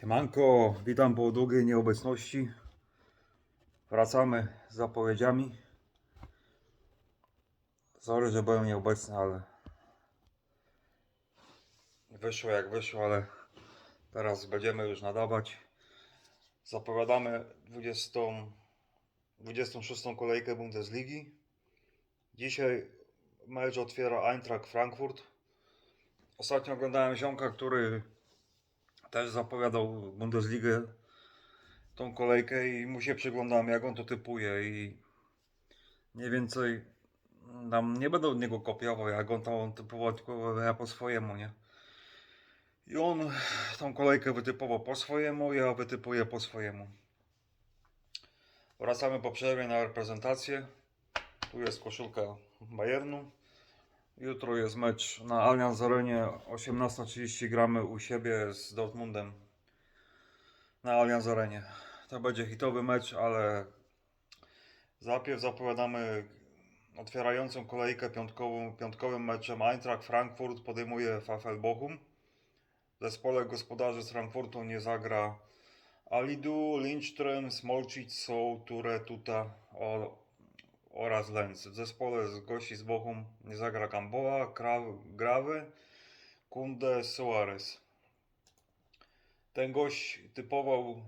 Siemanko, witam po długiej nieobecności. Wracamy z zapowiedziami. Sorry, że byłem nieobecny, ale wyszło jak wyszło, ale teraz będziemy już nadawać. Zapowiadamy 20, 26 kolejkę Bundesligi. Dzisiaj mecz otwiera Eintracht Frankfurt. Ostatnio oglądałem ziomka, który też zapowiadał Bundesligę tą kolejkę i mu się przyglądałem jak on to typuje i mniej więcej tam nie będę od niego kopiował jak on tam typował tylko ja po swojemu, nie? I on tą kolejkę wytypował po swojemu, ja wytypuję po swojemu. Wracamy po przerwie na reprezentację. Tu jest koszulka Bayernu. Jutro jest mecz na Allianz Arenie 18.30 gramy u siebie z Dortmundem na Allianz Arenie. To będzie hitowy mecz, ale zapiew zapowiadamy otwierającą kolejkę piątkową, piątkowym meczem Eintracht Frankfurt podejmuje VfL Bochum. W zespole gospodarzy z Frankfurtu nie zagra Alidu, Lindström, Smolcic, Soł, Ture, Tuta o, oraz Lenz. W zespole z gości z Bochum zagra Gamboa, Grawy, Kunde, Suarez. Ten gość typował,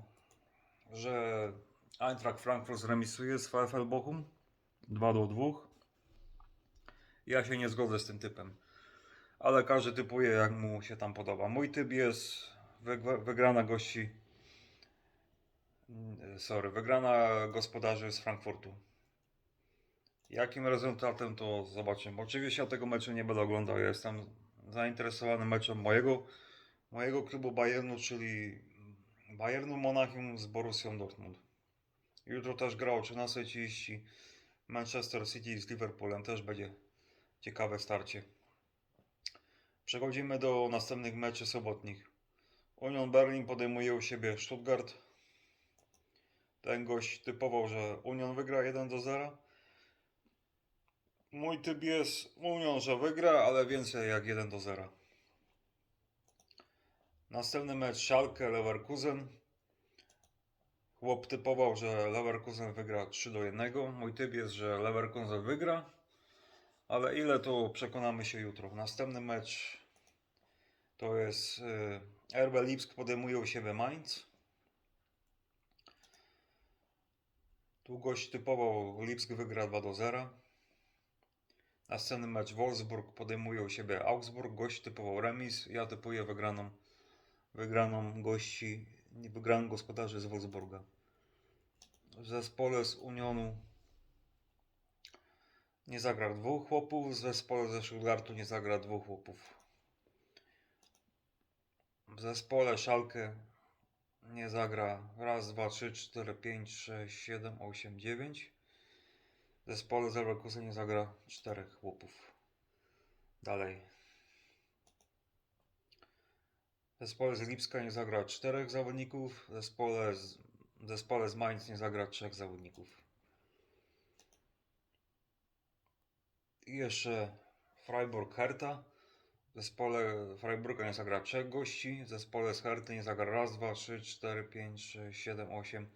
że Eintracht Frankfurt zremisuje z VfL Bochum 2 do 2. Ja się nie zgodzę z tym typem. Ale każdy typuje jak mu się tam podoba. Mój typ jest wyg- wygrana gości. mm, Sorry, wygrana gospodarzy z Frankfurtu. Jakim rezultatem to zobaczymy. Oczywiście ja tego meczu nie będę oglądał. Jestem zainteresowany meczem mojego, mojego klubu Bayernu, czyli Bayernu Monachium z Borussią Dortmund. Jutro też gra o 13.30 Manchester City z Liverpoolem. Też będzie ciekawe starcie. Przechodzimy do następnych meczy sobotnich. Union Berlin podejmuje u siebie Stuttgart. Ten gość typował, że Union wygra 1 do 0. Mój typ jest Union, że wygra, ale więcej jak 1 do 0. Następny mecz Schalke Leverkusen. Chłop typował, że Leverkusen wygra 3 do 1. Mój typ jest, że Leverkusen wygra, ale ile to przekonamy się jutro. Następny mecz to jest y, RB Lipsk podejmuje u siebie Mainz. Tu gość typował Lipsk wygra 2 do 0. Następny mecz Wolfsburg podejmuje u siebie Augsburg. Gość typował remis. Ja typuję wygraną, wygraną gości, wygraną gospodarzy z Wolfsburga. W zespole z Unionu nie zagra dwóch chłopów. W zespole ze Stuttgartu nie zagra dwóch chłopów. W zespole Szalkę nie zagra raz, dwa, trzy, cztery, pięć, sześć, siedem, osiem, dziewięć. Zespole z Leverkusen nie zagra czterech chłopów. Dalej. Zespole z Lipska nie zagra czterech zawodników. Zespole z, zespole z Mainz nie zagra trzech zawodników. I jeszcze Freiburg Hertha. W zespole Freiburga nie zagra trzech gości. Zespole z Herty nie zagra raz, dwa, trzy, cztery, pięć, sześć, siedem, osiem,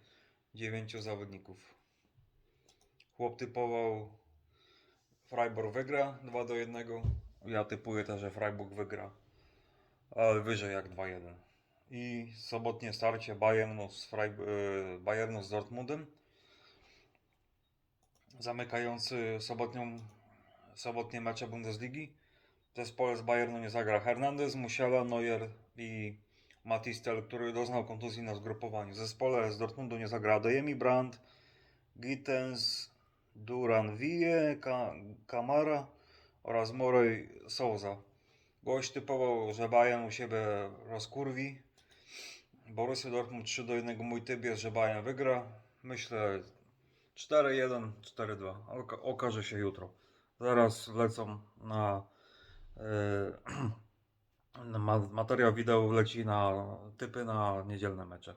dziewięciu zawodników. Chłop typował Freiburg wygra 2 do 1. Ja typuję też, że Freiburg wygra. Ale wyżej jak 2-1. I sobotnie starcie Bayernu z, Freib- y, Bayernu z Dortmundem. Zamykający sobotnią, sobotnie mecze Bundesligi. Zespole z Bayernu nie zagra Hernandez, Musiala, Neuer i Matistel, który doznał kontuzji na zgrupowaniu. Zespole z Dortmundu nie zagra Adeyemi Brandt, Gittens, Duran Ka Kamara oraz Morey Souza. Gość typował, że Bayern u siebie rozkurwi. Borussia Dortmund 3 do 1. Mój typ jest, że Bayern wygra. Myślę 4-1, 4-2. Oka okaże się jutro. Zaraz lecą na, yy, materiał wideo leci na typy na niedzielne mecze.